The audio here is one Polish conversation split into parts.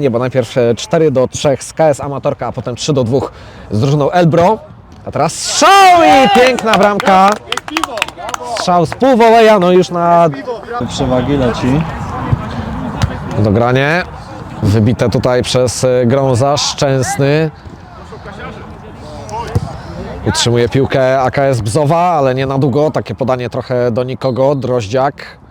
Nie, bo najpierw e, 4 do 3 z KS Amatorka, a potem 3 do 2 z drużyną Elbro. A teraz strzał i piękna bramka. Strzał z półwoleja, no już na Przewagi leci. dogranie. Wybite tutaj przez e, Grąza, Szczęsny. Utrzymuje piłkę AKS Bzowa, ale nie na długo. Takie podanie trochę do nikogo. Droździak.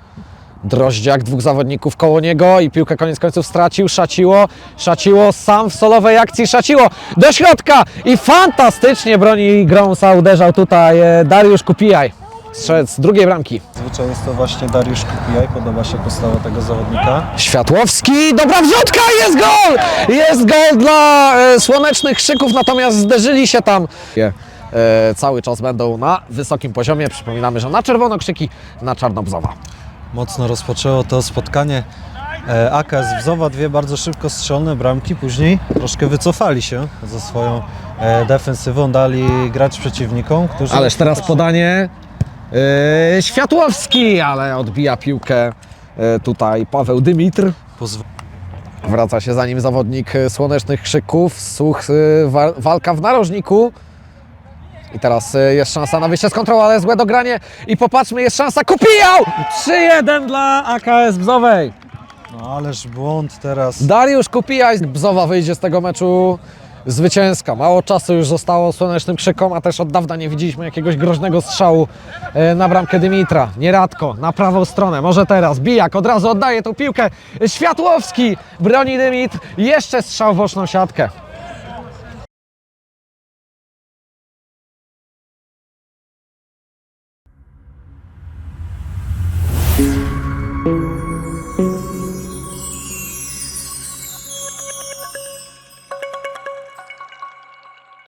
Droździak, dwóch zawodników koło niego i piłkę koniec końców stracił. Szaciło, Szaciło sam w solowej akcji. Szaciło do środka i fantastycznie broni Grąsa. Uderzał tutaj e, Dariusz Kupijaj. Strzelec drugiej bramki. Zazwyczaj jest to właśnie Dariusz Kupijaj, podoba się postawa tego zawodnika. Światłowski, dobra wrzutka, jest gol! Jest gol dla e, słonecznych szyków, natomiast zderzyli się tam. E, cały czas będą na wysokim poziomie. Przypominamy, że na czerwono krzyki, na czarnobzowa. Mocno rozpoczęło to spotkanie e, AKS Wzowa, dwie bardzo szybko strzelone bramki, później troszkę wycofali się ze swoją e, defensywą, dali grać przeciwnikom, którzy... Ależ teraz podanie e, Światłowski, ale odbija piłkę e, tutaj Paweł Dymitr. Pozw- Wraca się za nim zawodnik słonecznych krzyków. Słuch, wa- walka w narożniku. I teraz e, jest szansa na wyjście z kontroli, ale złe dogranie. I popatrzmy, jest szansa. Kupijał! 3-1 dla AKS Bzowej. no ależ błąd teraz. Dariusz Kupijaj. Bzowa wyjdzie z tego meczu zwycięska. Mało czasu już zostało słonecznym krzykom, a też od dawna nie widzieliśmy jakiegoś groźnego strzału e, na bramkę Dymitra. Nieradko, na prawą stronę, może teraz. Bijak od razu oddaje tą piłkę. Światłowski broni Dymitr. Jeszcze strzał w boczną siatkę.